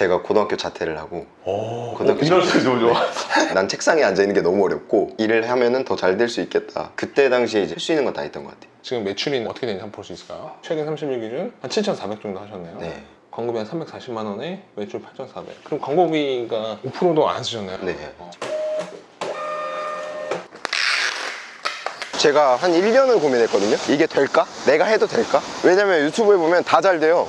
제가 고등학교 자퇴를 하고 오, 고등학교 소리 너무 좋아. 난 책상에 앉아 있는 게 너무 어렵고 일을 하면은 더 잘 될 수 있겠다. 그때 당시에 이제 할 수 있는 건 다 했던 것 같아요. 지금 매출이 어떻게 되는지 한번 볼 수 있을까요? 최근 30일 기준 한 7,400 정도 하셨네요. 네. 광고비 한 340만 원에 매출 8,400. 그럼 광고비가 5%도 안 쓰셨네요. 네. 어. 제가 한 1년을 고민했거든요. 이게 될까? 내가 해도 될까? 왜냐면 유튜브에 보면 다 잘 돼요.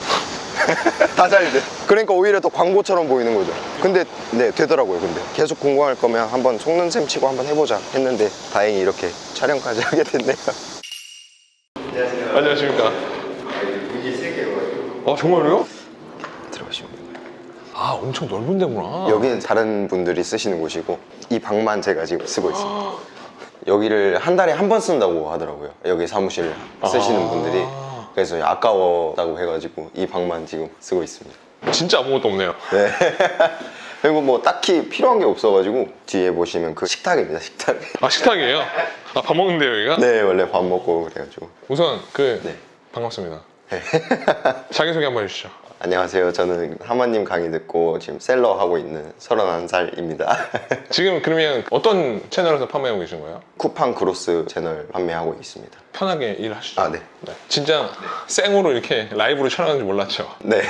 다 잘 돼. 그러니까 오히려 더 광고처럼 보이는 거죠. 근데 네 되더라고요. 근데 계속 공부할 거면 한번 속는 셈 치고 한번 해보자 했는데 다행히 이렇게 촬영까지 하게 됐네요. 안녕하십니까. 이게 세 개여가지고 어, 정말요? 들어가시면 돼요. 아, 엄청 넓은 데구나. 여기는 다른 분들이 쓰시는 곳이고 이 방만 제가 지금 쓰고 있습니다. 여기를 한 달에 한 번 쓴다고 하더라고요. 여기 사무실 쓰시는 아. 분들이 그래서 아까웠다고 해가지고 이 방만 지금 쓰고 있습니다. 진짜 아무것도 없네요. 네. 그리고 뭐 딱히 필요한 게 없어가지고 뒤에 보시면 그 식탁입니다. 식탁. 아, 식탁이에요? 아, 밥 먹는데요, 여기가? 네, 원래 밥 먹고 그래가지고. 우선 그 네. 반갑습니다. 자기소개 한번 해주시죠. 안녕하세요. 저는 하마님 강의 듣고 지금 셀러 하고 있는 31살입니다. 지금 그러면 어떤 채널에서 판매하고 계신 거예요? 쿠팡 크로스 채널 판매하고 있습니다. 편하게 일하시죠. 아, 네. 진짜 생으로 이렇게 라이브로 촬영하는지 몰랐죠. 네.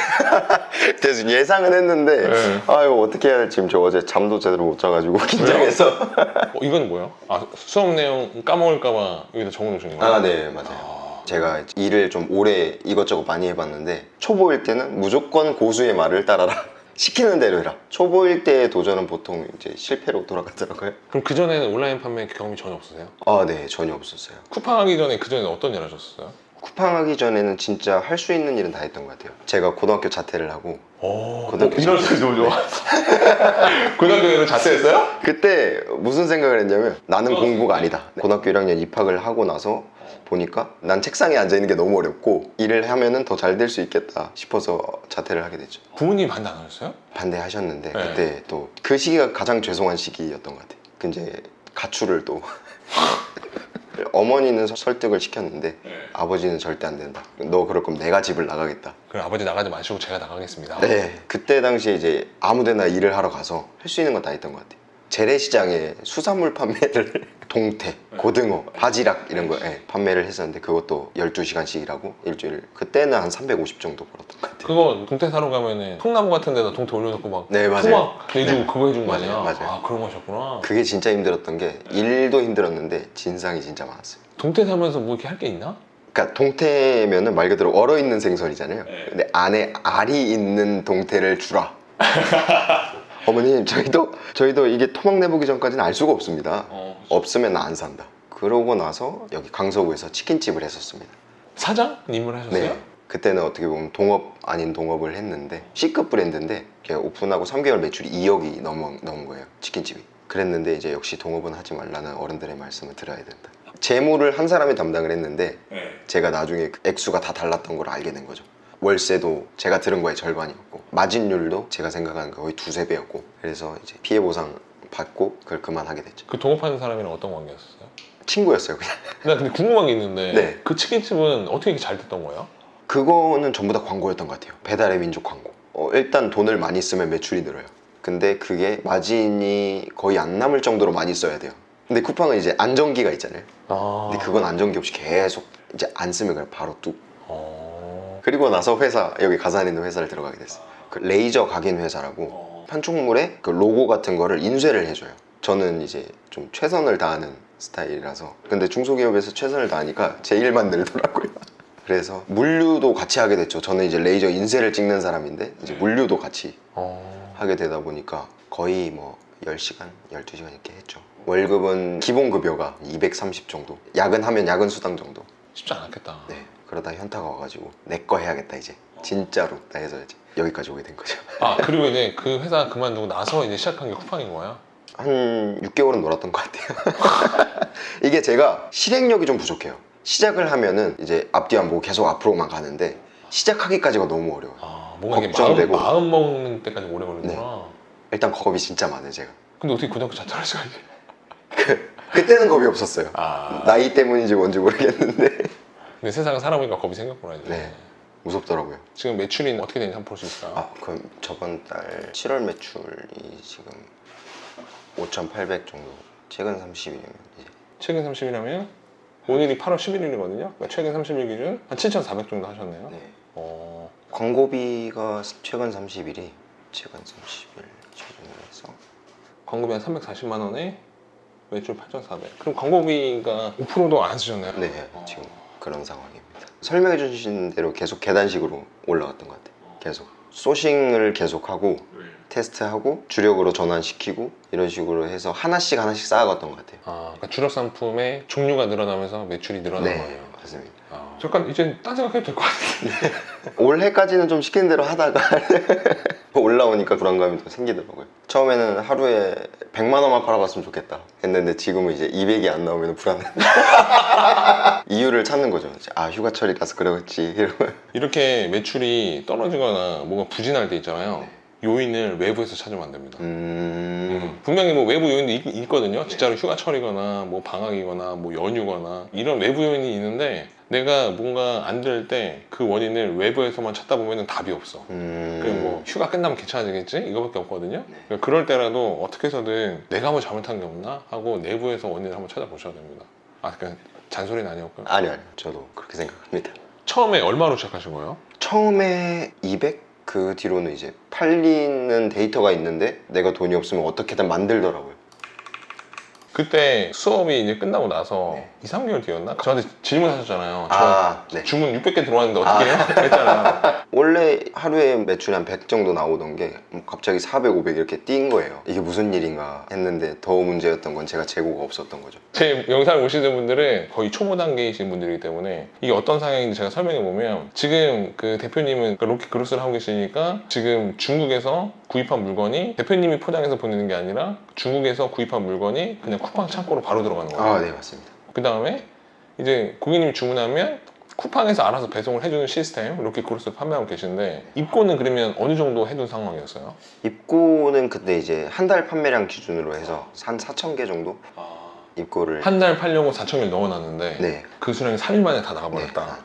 그래서 예상은 했는데, 네. 아유, 어떻게 해야 될지 지금 저 어제 잠도 제대로 못 자가지고 긴장해서. 어, 이건 뭐예요? 아 수업 내용 까먹을까봐 여기다 적어놓으신 거예요? 아, 네, 맞아요. 제가 일을 좀 오래 이것저것 많이 해봤는데, 초보일 때는 무조건 고수의 말을 따라라. 시키는 대로 해라. 초보일 때의 도전은 보통 이제 실패로 돌아가더라고요. 그럼 그 전에는 온라인 판매 경험이 전혀 없으세요? 아, 네, 전혀 없었어요. 쿠팡 하기 전에 그 전에 어떤 일 하셨어요? 쿠팡 하기 전에는 진짜 할 수 있는 일은 다 했던 것 같아요. 제가 고등학교 자퇴를 하고, 오, 고등학교 이런 소리 너무 좋아. 고등학교에는 자퇴했어요? 그때 무슨 생각을 했냐면 나는 공부가 아니다. 고등학교 1학년 입학을 하고 나서 보니까 난 책상에 앉아 있는 게 너무 어렵고 일을 하면은 더 잘 될 수 있겠다 싶어서 자퇴를 하게 됐죠. 부모님 반대 안 하셨어요? 반대하셨는데 네. 그때 또 그 시기가 가장 죄송한 시기였던 것 같아요. 그 이제 가출을 또 어머니는 서- 설득을 시켰는데 아버지는 절대 안 된다. 너 그럴 거면 내가 집을 나가겠다. 그럼 아버지 나가지 마시고 제가 나가겠습니다. 네, 그때 당시에 이제 아무데나 일을 하러 가서 할 수 있는 건 다 했던 것 같아요. 재래시장에 수산물 판매를 동태, 고등어, 바지락 이런 거 예, 판매를 했었는데 그것도 12시간씩 일하고 일주일 그때는 한 350 정도 벌었던 것 같아요. 그거 동태 사러 가면은 통나무 같은 데다 동태 올려놓고 막 네, 맞아요. 토막 해주고 네. 그거 해준 거 아니야? 맞아요, 맞아요. 아 그런 거 하셨구나. 그게 진짜 힘들었던 게 일도 힘들었는데 진상이 진짜 많았어요. 동태 사면서 뭐 이렇게 할 게 있나? 그러니까 동태면은 말 그대로 얼어 있는 생선이잖아요. 근데 안에 알이 있는 동태를 주라. 어머님 저희도 저희도 이게 토막 내보기 전까지는 알 수가 없습니다. 어. 없으면 나 안 산다. 그러고 나서 여기 강서구에서 치킨집을 했었습니다. 사장님을 하셨어요? 네. 그때는 어떻게 보면 동업 아닌 동업을 했는데 C급 브랜드인데 걔 오픈하고 3개월 매출이 2억이 넘어, 넘은 거예요. 치킨집이. 그랬는데 이제 역시 동업은 하지 말라는 어른들의 말씀을 들어야 된다. 재무를 한 사람이 담당을 했는데 제가 나중에 그 액수가 다 달랐던 걸 알게 된 거죠. 월세도 제가 들은 거의 절반이었고 마진율도 제가 생각하는 거 거의 두세 배였고 그래서 이제 피해 보상 받고 그걸 그만하게 됐죠. 그 동업하는 사람이랑 어떤 관계였어요? 친구였어요 그냥. 나 근데 궁금한 게 있는데 네. 그 치킨집은 어떻게 이렇게 잘 됐던 거예요? 그거는 전부 다 광고였던 것 같아요. 배달의 민족 광고. 어, 일단 돈을 많이 쓰면 매출이 늘어요. 근데 그게 마진이 거의 안 남을 정도로 많이 써야 돼요. 근데 쿠팡은 이제 안정기가 있잖아요. 아. 근데 그건 안정기 없이 계속 이제 안 쓰면 그냥 바로 뚝. 어... 그리고 나서 회사 여기 가산에 있는 회사를 들어가게 됐어요. 그 레이저 각인 회사라고 판촉물에 그 로고 같은 거를 인쇄를 해줘요. 저는 이제 좀 최선을 다하는 스타일이라서 근데 중소기업에서 최선을 다하니까 제 일만 늘더라고요. 그래서 물류도 같이 하게 됐죠. 저는 이제 레이저 인쇄를 찍는 사람인데 이제 물류도 같이 어... 하게 되다 보니까 거의 뭐 10시간, 12시간 이렇게 했죠. 월급은 기본 급여가 230 정도. 야근하면 야근 수당 정도. 쉽지 않았겠다. 네. 그러다 현타가 와가지고 내 거 해야겠다 이제. 진짜로 나 해서 이제 여기까지 오게 된 거죠. 아 그리고 이제 그 회사 그만두고 나서 이제 시작한 게 쿠팡인 거야? 한 6개월은 놀았던 것 같아요. 이게 제가 실행력이 좀 부족해요. 시작을 하면은 이제 앞뒤 안 보고 계속 앞으로만 가는데 시작하기까지가 너무 어려워요. 아 뭔가 이게 마음, 걱정되고. 마음 먹는 때까지 오래 걸리구나. 일단 겁이 진짜 많아요 제가. 근데 어떻게 고등학교 자퇴할 수가 있지? 그, 그때는 겁이 없었어요. 아 나이 때문인지 뭔지 모르겠는데 근데 세상은 살아보니까 겁이 생겼구나 이제. 네. 무섭더라고요. 지금 매출이 어떻게 되는지 한번 볼 수 있을까요? 아 그럼 저번 달 7월 매출이 지금 5,800 정도. 최근 30일이면 이제 최근 30일이면 오늘이 8월 11일이거든요. 그러니까 최근 30일 기준 한 7,400 정도 하셨네요. 네. 어, 광고비가 최근 30일이 최근 30일 기준으로 해서 광고비 한 340만 원에 매출 8,400. 그럼 광고비가 5%도 안 쓰셨나요? 네 지금 그런 상황입니다. 설명해 주신 대로 계속 계단식으로 올라갔던 것 같아요. 계속 소싱을 계속하고 테스트하고 주력으로 전환시키고 이런 식으로 해서 하나씩 하나씩 쌓아갔던 것 같아요. 아, 그러니까 주력 상품의 종류가 늘어나면서 매출이 늘어난 네 거예요. 맞습니다. 아, 잠깐 이제 딴 생각해도 될 것 같은데. 올해까지는 좀 시키는 대로 하다가 올라오니까 불안감이 더 생기더라고요. 처음에는 하루에 100만 원만 팔아봤으면 좋겠다 했는데 지금은 이제 200이 안 나오면 불안해. 이유를 찾는 거죠. 아 휴가철이라서 그러겠지 이러고. 이렇게 매출이 떨어지거나 뭔가 부진할 때 있잖아요. 요인을 외부에서 찾으면 안 됩니다. 음... 분명히 뭐 외부 요인도 있, 있거든요. 진짜로 휴가철이거나 뭐 방학이거나 뭐 연휴거나 이런 외부 요인이 있는데 내가 뭔가 안 될 때 그 원인을 외부에서만 찾다 보면 답이 없어. 음... 그리고 뭐 휴가 끝나면 괜찮아지겠지? 이거밖에 없거든요. 그러니까 그럴 때라도 어떻게 해서든 내가 뭐 잘못한 게 없나 하고 내부에서 원인을 한번 찾아보셔야 됩니다. 아, 그러니까 잔소리는 아니었고요. 아니요 아니요 저도 그렇게 생각합니다. 처음에 얼마로 시작하신 거예요? 처음에 200? 그 뒤로는 이제 팔리는 데이터가 있는데 내가 돈이 없으면 어떻게든 만들더라고요. 그때 수업이 이제 끝나고 나서 네. 2, 3개월 뒤였나? 저한테 질문하셨잖아요. 저 아, 네. 주문 600개 들어왔는데 어떻게 해요? 했잖아요. 원래 하루에 매출이 한 100 정도 나오던 게 갑자기 400, 500 이렇게 뛴 거예요. 이게 무슨 일인가 했는데 더 문제였던 건 제가 재고가 없었던 거죠. 제 영상을 보시는 분들은 거의 초보 단계이신 분들이기 때문에 이게 어떤 상황인지 제가 설명해 보면 지금 그 대표님은 그 로켓 그로스를 하고 계시니까 지금 중국에서 구입한 물건이 대표님이 포장해서 보내는 게 아니라 중국에서 구입한 물건이 그냥 쿠팡 창고로 바로 들어가는 거예요. 아, 네, 맞습니다. 그 다음에 이제 고객님이 주문하면 쿠팡에서 알아서 배송을 해주는 시스템 이렇게 그로스 판매하고 계신데 입고는 그러면 어느 정도 해둔 상황이었어요? 입고는 그때 이제 한 달 판매량 기준으로 해서 한 4천 개 정도 입고를 한 달 팔려고 4천 개 넣어놨는데 네. 그 수량이 3일 만에 다 나가버렸다.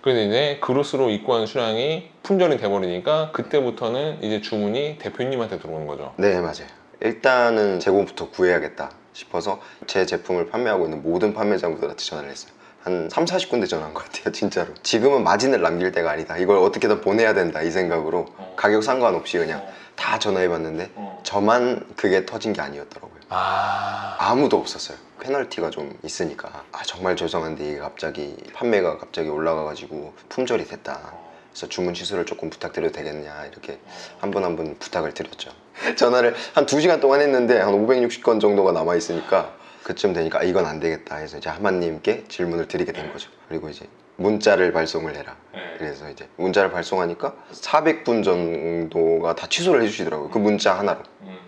그래서 이제 그로스로 입고한 수량이 품절이 돼버리니까 그때부터는 이제 주문이 대표님한테 들어오는 거죠. 네, 맞아요. 일단은 재고부터 구해야겠다 싶어서 제 제품을 판매하고 있는 모든 판매자분들한테 전화를 했어요. 한 3, 40군데 전화한 것 같아요, 진짜로. 지금은 마진을 남길 때가 아니다. 이걸 어떻게든 보내야 된다, 이 생각으로 가격 상관없이 그냥 다 전화해봤는데 저만 그게 터진 게 아니었더라고요. 아, 아무도 없었어요. 페널티가 좀 있으니까 아 정말 죄송한데 이게 갑자기 판매가 갑자기 올라가가지고 품절이 됐다. 그래서 주문 취소를 조금 부탁드려도 되겠냐 이렇게 한 분 한 분 부탁을 드렸죠. 전화를 한 2시간 동안 했는데 한 560건 정도가 남아 있으니까 그쯤 되니까 아, 이건 안 되겠다 해서 이제 하마님께 질문을 드리게 된 거죠. 그리고 이제 문자를 발송을 해라. 그래서 이제 문자를 발송하니까 400분 정도가 다 취소를 해주시더라고요. 그 문자 하나로.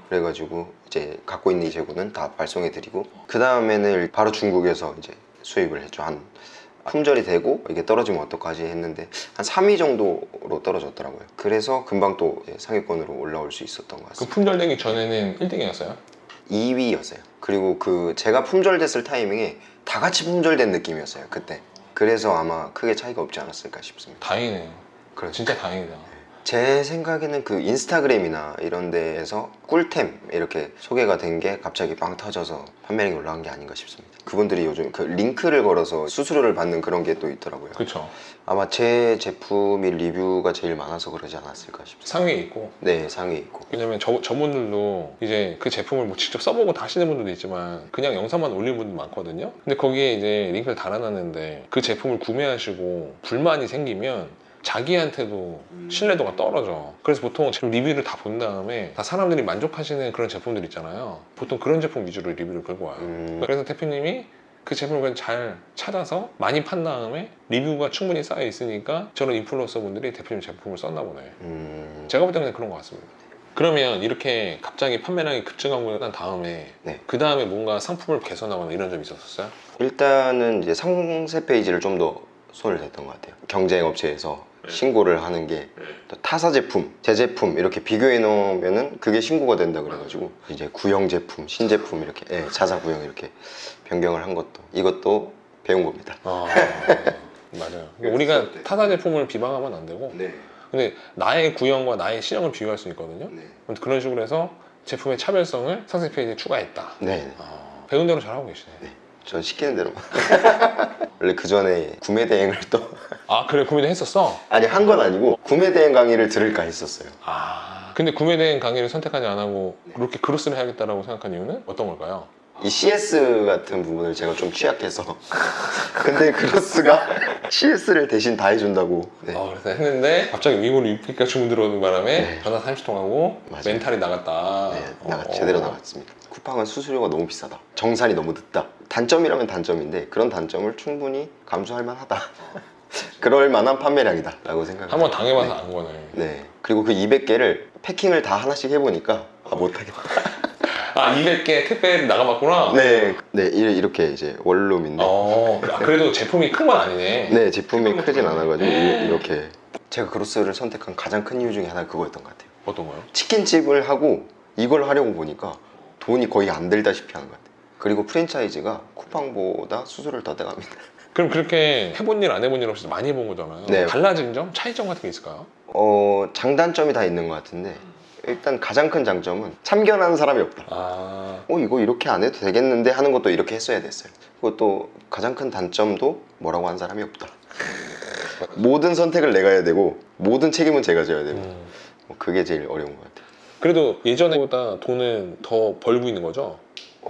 그래가지고 이제 갖고 있는 이 재고는 다 발송해 드리고 그 다음에는 바로 중국에서 이제 수입을 했죠. 한 품절이 되고 이게 떨어지면 어떡하지 했는데 한 3위 정도로 떨어졌더라고요. 그래서 금방 또 상위권으로 올라올 수 있었던 것그 같습니다. 품절되기 전에는 1등이었어요? 2위였어요. 그리고 그 제가 품절됐을 타이밍에 다 같이 품절된 느낌이었어요. 그때. 그래서 아마 크게 차이가 없지 않았을까 싶습니다. 다행이네요. 그렇죠. 진짜 다행이다. 제 생각에는 그 인스타그램이나 이런 데에서 꿀템 이렇게 소개가 된 게 갑자기 빵 터져서 판매량이 올라간 게 아닌가 싶습니다. 그분들이 요즘 그 링크를 걸어서 수수료를 받는 그런 게 또 있더라고요. 그쵸. 아마 제 제품이 리뷰가 제일 많아서 그러지 않았을까 싶습니다. 상위에 있고. 네, 상위에 있고. 왜냐면 저, 저분들도 이제 그 제품을 뭐 직접 써보고 다 하시는 분들도 있지만 그냥 영상만 올리는 분들 많거든요. 근데 거기에 이제 링크를 달아놨는데 그 제품을 구매하시고 불만이 생기면 자기한테도 신뢰도가 떨어져. 그래서 보통 리뷰를 다 본 다음에 다 사람들이 만족하시는 그런 제품들 있잖아요. 보통 그런 제품 위주로 리뷰를 끌고 와요. 음, 그래서 대표님이 그 제품을 그냥 잘 찾아서 많이 판 다음에 리뷰가 충분히 쌓여 있으니까 저런 인플루언서 분들이 대표님 제품을 썼나 보네. 음, 제가 볼 때는 그런 것 같습니다. 그러면 이렇게 갑자기 판매량이 급증하고 난 다음에 네. 그 다음에 뭔가 상품을 개선하거나 이런 점이 있었어요? 일단은 이제 상세 페이지를 좀 더 손을 댔던 것 같아요. 경쟁 업체에서 신고를 하는 게또 타사 제품, 제 제품 이렇게 비교해 놓으면은 그게 신고가 된다 그래가지고 이제 구형 제품, 신제품 이렇게 예, 자사 구형 이렇게 변경을 한 것도 이것도 배운 겁니다. 아, 맞아요. 그러니까 우리가 타사 제품을 비방하면 안 되고 네. 근데 나의 구형과 나의 신형을 비교할 수 있거든요. 네. 그런 식으로 해서 제품의 차별성을 상세 페이지에 추가했다. 네. 아, 배운 대로 잘하고 계시네. 전 시키는 대로. 원래 그 전에 구매 대행을 또 아 그래 구매도 했었어? 아니 한 건 아니고 구매 대행 강의를 들을까 했었어요. 아 근데 구매된 강의를 선택하지 안 하고 네. 그렇게 크로스를 해야겠다라고 생각한 이유는 어떤 걸까요? 이 CS 같은 부분을 제가 좀 취약해서 근데 크로스가 CS를 대신 다 해준다고 네. 어, 그래서 했는데 갑자기 위고로 6기가 주문 들어오는 바람에 네. 전화 30통 하고 맞아요. 멘탈이 나갔다. 네, 나가 어. 제대로 나갔습니다. 쿠팡은 수수료가 너무 비싸다. 정산이 너무 늦다. 단점이라면 단점인데 그런 단점을 충분히 감수할 만하다. 그럴 만한 판매량이다. 라고 생각합니다. 한번 당해봐서 안 거네. 네. 그리고 그 200개를 패킹을 다 하나씩 해보니까 아 못하겠다. 아 200개 택배를 나가봤구나. 네. 네, 이- 이렇게 이제 원룸인데 어, 아, 그래도 제품이 큰 건 아니네. 네, 제품이 크진 않아가지고 이- 이렇게 제가 크로스를 선택한 가장 큰 이유 중에 하나가 그거였던 것 같아요. 어떤 거요? 치킨집을 하고 이걸 하려고 보니까 돈이 거의 안 들다시피 하는 것 같아요. 그리고 프랜차이즈가 쿠팡보다 수수료를 더 떼갑니다. 그럼 그렇게 해본 일 안 해본 일 없이 많이 해본 거잖아요. 네. 달라진 점, 차이점 같은 게 있을까요? 어, 장단점이 다 있는 것 같은데 일단 가장 큰 장점은 참견하는 사람이 없다. 아, 어, 이거 이렇게 안 해도 되겠는데 하는 것도 이렇게 했어야 됐어요. 그리고 또 가장 큰 단점도 뭐라고 한 사람이 없다. 모든 선택을 내가 해야 되고 모든 책임은 제가 져야 되고 음. 뭐 그게 제일 어려운 것 같아요. 그래도 예전보다 돈은 더 벌고 있는 거죠?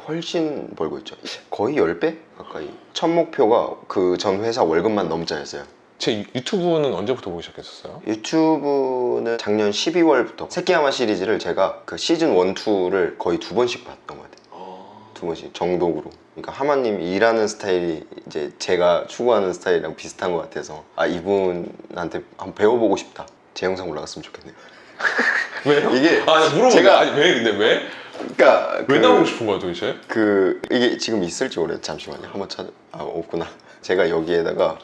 훨씬 벌고 있죠. 거의 10배 가까이. 첫 목표가 그 전 회사 월급만 넘자였어요. 제 유- 유튜브는 언제부터 보기 시작했었어요? 유튜브는 작년 12월부터 새끼야마 시리즈를 제가 그 시즌 1, 2를 거의 두 번씩 봤던 것 같아요. 두 번씩 정독으로. 그러니까 하마님 일하는 스타일이 이제 제가 추구하는 스타일이랑 비슷한 것 같아서 아 이분한테 한번 배워보고 싶다. 제 영상 올라갔으면 좋겠네요. 왜요? 이게 아, 물어보자. 제가- 아니, 왜 근데 왜? 그러니까 왜 그- 나오고 싶은 거야 도대체? 그 이게 지금 있을지 모르겠 잠시만요. 한번 찾아 아 없구나. 제가 여기에다가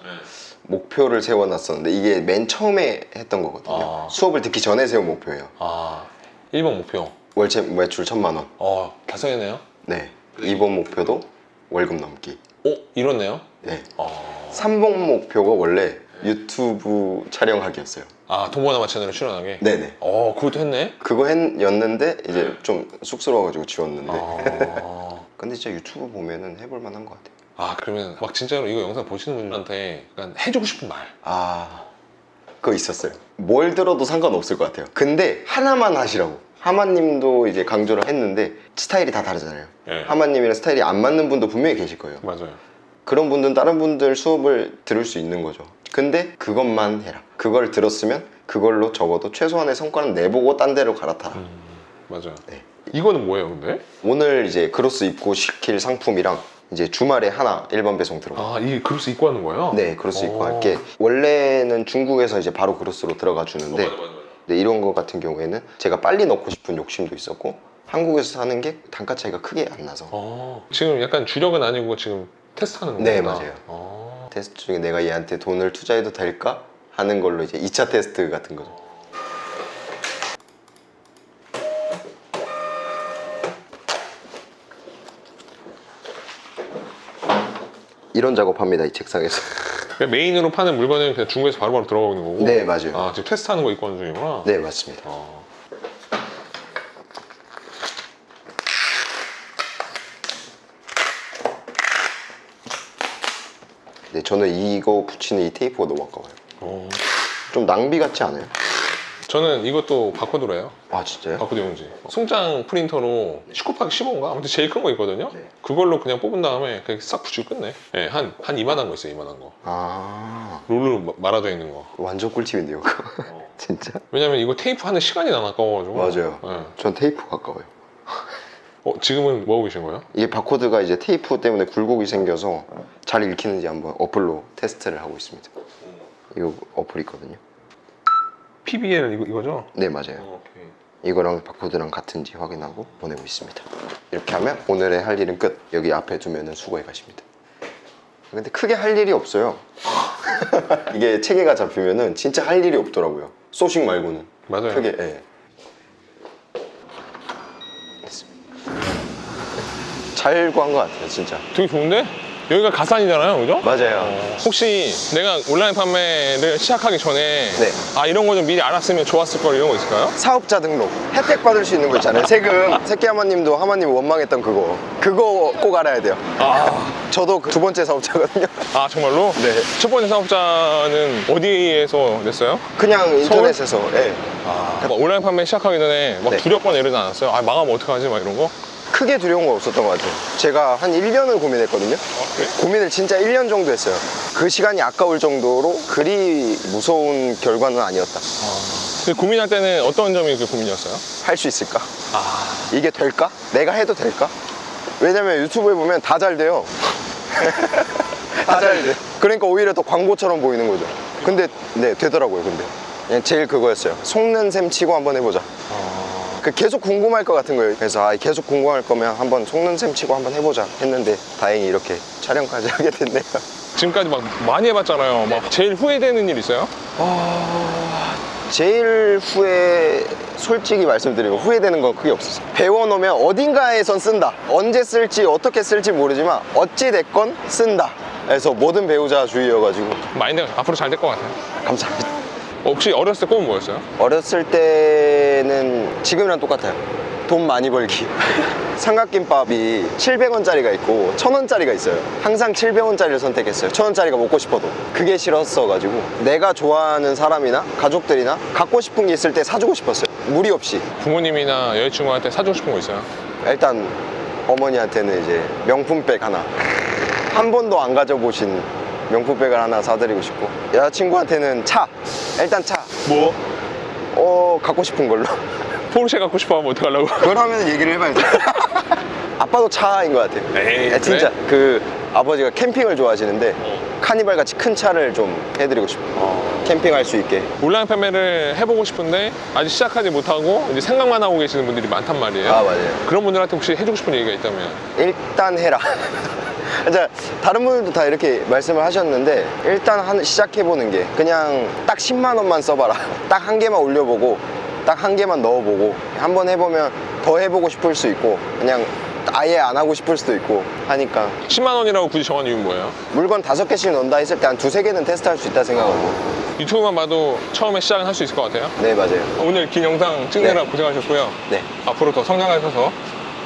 목표를 세워놨었는데 이게 맨 처음에 했던 거거든요. 아. 수업을 듣기 전에 세운 목표예요. 아, 1번 목표. 월체 매출 천만 원. 어, 달성했네요. 네. 2번 목표도 월급 넘기. 오, 이렇네요. 네. 어. 3번 목표가 원래 유튜브 촬영하기였어요. 아, 동번아마 채널에 출연하게? 네네. 어, 그것도 했네? 그거 했였는데 이제 좀 쑥스러워가지고 지웠는데. 아. 근데 진짜 유튜브 보면은 해볼 만한 것 같아요. 아, 그러면 막 진짜로 이거 영상 보시는 분들한테 약간 해주고 싶은 말. 아 그거 있었어요 뭘 들어도 상관없을 것 같아요 근데 하나만 하시라고 하마님도 이제 강조를 했는데 스타일이 다 다르잖아요 예. 하마님이랑 스타일이 안 맞는 분도 분명히 계실 거예요 맞아요. 그런 분들은 다른 분들 수업을 들을 수 있는 거죠 근데 그것만 해라 그걸 들었으면 그걸로 적어도 최소한의 성과는 내보고 딴 데로 갈아타라 음, 맞아요. 네. 이거는 뭐예요, 근데? 오늘 이제 크로스 입고 시킬 상품이랑 이제 주말에 하나 일반 배송 들어가 아, 이 그릇을 입고 하는 거예요? 네 크로스 입고 오. 할게 원래는 중국에서 이제 바로 크로스로 들어가 주는데 맞아, 맞아, 맞아. 근데 이런 거 같은 경우에는 제가 빨리 넣고 싶은 욕심도 있었고 한국에서 사는 게 단가 차이가 크게 안 나서 어, 지금 약간 주력은 아니고 지금 테스트하는 거구나. 네, 맞아요. 어. 테스트 중에 내가 얘한테 돈을 투자해도 될까 하는 걸로 이제 2차 테스트 같은 거죠. 이런 작업합니다 이 책상에서. 메인으로 파는 물건은 그냥 중국에서 바로바로 들어가고 있는 거고. 네 맞아요. 아, 지금 테스트하는 거 입고 하는 중이구나. 네 맞습니다. 어. 네 저는 이거 붙이는 이 테이프가 너무 아까워요. 어. 좀 낭비 같지 않아요? 저는 이것도 바코드로 해요. 아 진짜요? 바코드 용지. 송장 프린터로 19파기 15인가? 아무튼 제일 큰 거 있거든요. 네. 그걸로 그냥 뽑은 다음에 그냥 싹 붙이고 끝내. 네, 한, 한 이만한 거 있어요, 이만한 거. 아 롤로 마- 말아져 있는 거. 완전 꿀팁인데요. 진짜? 왜냐면 이거 테이프 하는 시간이 난 아까워가지고. 맞아요. 네. 전 테이프 가까워요. 어, 지금은 뭐 하고 계신 거예요? 이게 바코드가 이제 테이프 때문에 굴곡이 생겨서 잘 읽히는지 한번 어플로 테스트를 하고 있습니다. 이거 어플 있거든요. PBL 이거, 이거죠? 네 맞아요. 오케이. 이거랑 바코드랑 같은지 확인하고 보내고 있습니다. 이렇게 하면 오늘의 할 일은 끝. 여기 앞에 두면은 수고해 가십니다. 근데 크게 할 일이 없어요. 이게 체계가 잡히면은 진짜 할 일이 없더라고요. 소식 말고는 맞아요. 크게. 예. 됐습니다. 잘 구한 것 같아요, 진짜. 되게 좋은데? 여기가 가산이잖아요, 그죠? 맞아요. 혹시 내가 온라인 판매를 시작하기 전에 네. 아 이런 거 좀 미리 알았으면 좋았을 걸 이런 거 있을까요? 사업자 등록 혜택 받을 수 있는 거 있잖아요. 세금 새끼 하마님도 하마님 원망했던 그거 그거 꼭 알아야 돼요. 아, 저도 그두 번째 사업자거든요. 아 정말로? 네. 첫 번째 사업자는 어디에서 냈어요? 그냥 인터넷에서 예. 막 온라인 판매 시작하기 전에 막 네. 두렵거나 이러지 않았어요? 아 망하면 어떡하지 막 이런 거? 크게 두려운 건 없었던 것 같아요. 제가 한 1년을 고민했거든요. 고민을 진짜 1년 정도 했어요. 그 시간이 아까울 정도로 그리 무서운 결과는 아니었다. 근데 고민할 때는 어떤 점이 그 고민이었어요? 할 수 있을까? 아 이게 될까? 내가 해도 될까? 왜냐면 유튜브에 보면 다 잘 돼요. 다 잘 돼. 그러니까 오히려 더 광고처럼 보이는 거죠. 근데 네 되더라고요. 근데 제일 그거였어요. 속는 셈 치고 한번 해보자. 그 계속 궁금할 것 같은 거예요. 그래서 아, 계속 궁금할 거면 한번 속는 셈 치고 한번 해보자 했는데 다행히 이렇게 촬영까지 하게 됐네요. 지금까지 막 많이 해봤잖아요. 막 제일 후회되는 일 있어요? 제일 후회 솔직히 말씀드리면 후회되는 건 크게 없었어요 배워놓으면 어딘가에선 쓴다 언제 쓸지 어떻게 쓸지 모르지만 어찌 됐건 쓴다 그래서 모든 배우자 주의여가지고 마인드가 앞으로 잘 될 것 같아요. 감사합니다 어, 혹시 어렸을 때 꿈은 뭐였어요? 어렸을 때는 지금이랑 똑같아요. 돈 많이 벌기. 삼각김밥이 700원짜리가 있고 1000원짜리가 있어요. 항상 700원짜리를 선택했어요. 1000원짜리가 먹고 싶어도. 그게 싫었어가지고 내가 좋아하는 사람이나 가족들이나 갖고 싶은 게 있을 때 사주고 싶었어요. 무리 없이. 부모님이나 여자친구한테 사주고 싶은 거 있어요? 일단 어머니한테는 이제 명품백 하나. 한 번도 안 가져보신 명품백을 하나 사드리고 싶고 여자친구한테는 차 일단 차 뭐? 어, 갖고 싶은 걸로 포르쉐 갖고 싶어 하면 어떡하려고? 그러면 얘기를 해봐야죠 아빠도 차인 것 같아요 에이, 아, 진짜 그래? 그 아버지가 캠핑을 좋아하시는데 어. 카니발 같이 큰 차를 좀 해드리고 싶어요 캠핑할 수 있게 온라인 판매를 해보고 싶은데 아직 시작하지 못하고 이제 생각만 하고 계시는 분들이 많단 말이에요. 아 맞아요 그런 분들한테 혹시 해주고 싶은 얘기가 있다면 일단 해라. 진짜 다른 분들도 다 이렇게 말씀을 하셨는데 일단 한- 시작해보는 게 그냥 딱 10만 원만 써봐라. 딱 한 개만 올려보고 딱 한 개만 넣어보고 한 번 해보면 더 해보고 싶을 수 있고 그냥 아예 안 하고 싶을 수도 있고 하니까 10만 원이라고 굳이 정한 이유는 뭐예요? 물건 다섯 개씩 넣는다 했을 때 한 두세 개는 테스트할 수 있다 생각하고 유튜브만 봐도 처음에 시작은 할 수 있을 것 같아요. 네 맞아요. 오늘 긴 영상 찍느라 네. 고생하셨고요. 네, 앞으로 더 성장하셔서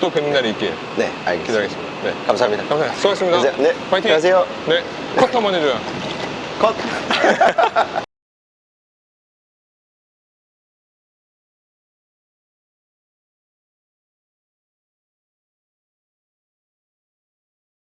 또 뵙는 날이 있길 네 알겠습니다. 기다리겠습니다. 네. 감사합니다. 감사합니다. 수고하셨습니다. 네, 파이팅! 안녕하세요. 네. 컷 한번 해줘요. 컷.